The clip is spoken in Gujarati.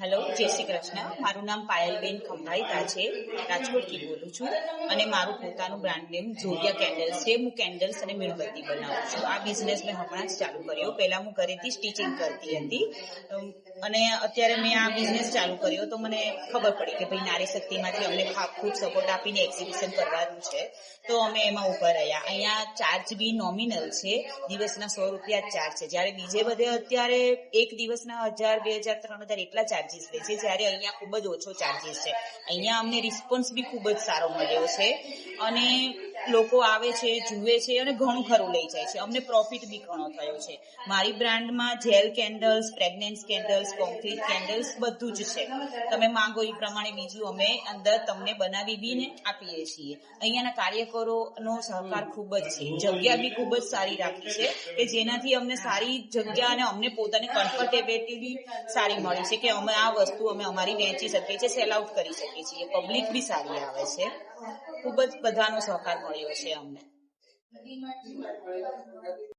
હેલો, જય શ્રી કૃષ્ણ. મારું નામ પાયલબેન ખંભાઈતા છે રાજકોટથી બોલું છું અને મારું પોતાનું બ્રાન્ડ નેમ જોડિયા કેન્ડલ્સ છે. હું કેન્ડલ્સ અને મીણબત્તી બનાવું છું. આ બિઝનેસ મેં હમણાં જ ચાલુ કર્યો. પહેલાં હું ઘરેથી સ્ટિચિંગ કરતી હતી. અને અત્યારે મેં આ બિઝનેસ ચાલુ કર્યો તો મને ખબર પડી કે ભાઈ નારી શક્તિમાંથી અમને ખૂબ સપોર્ટ આપીને એક્ઝિબિશન કરવાનું છે. તો અમે એમાં ઊભા રહ્યા. અહીંયા ચાર્જ બી નોમિનલ છે. દિવસના સો રૂપિયા ચાર્જ છે. જ્યારે બીજે બધે અત્યારે એક દિવસના હજાર, બે હજાર, ત્રણ હજાર એટલા ચાર્જીસ લે છે જ્યારે અહીંયા ખૂબ જ ઓછો ચાર્જીસ છે. અહીંયા અમને રિસ્પોન્સ બી ખૂબ જ સારો મળ્યો છે. અને લોકો આવે છે, જુએ છે અને ઘણું ખરું લઈ જાય છે. અમને પ્રોફિટ બી ઘણો થયો છે. મારી બ્રાન્ડમાં gel candles fragrance candles concrete candles બધું જ છે. તમે માંગો એ પ્રમાણે બીજું અમે અંદર તમને બનાવી બીને આપીએ છીએ. અહીંયાના કાર્યકરોનો સહકાર ખૂબ જ છે. જગ્યા બી ખૂબ જ સારી રાખી છે કે જેનાથી અમને સારી જગ્યા અને અમને પોતાને કમ્ફર્ટેબિલિટી સારી મળી છે કે અમે આ વસ્તુ અમે અમારી વેચી શકીએ છીએ સેલ આઉટ કરી શકીએ છીએ. પબ્લિક બી સારી આવે છે. ખૂબ જ બધાનો સહકાર મળ્યો અમને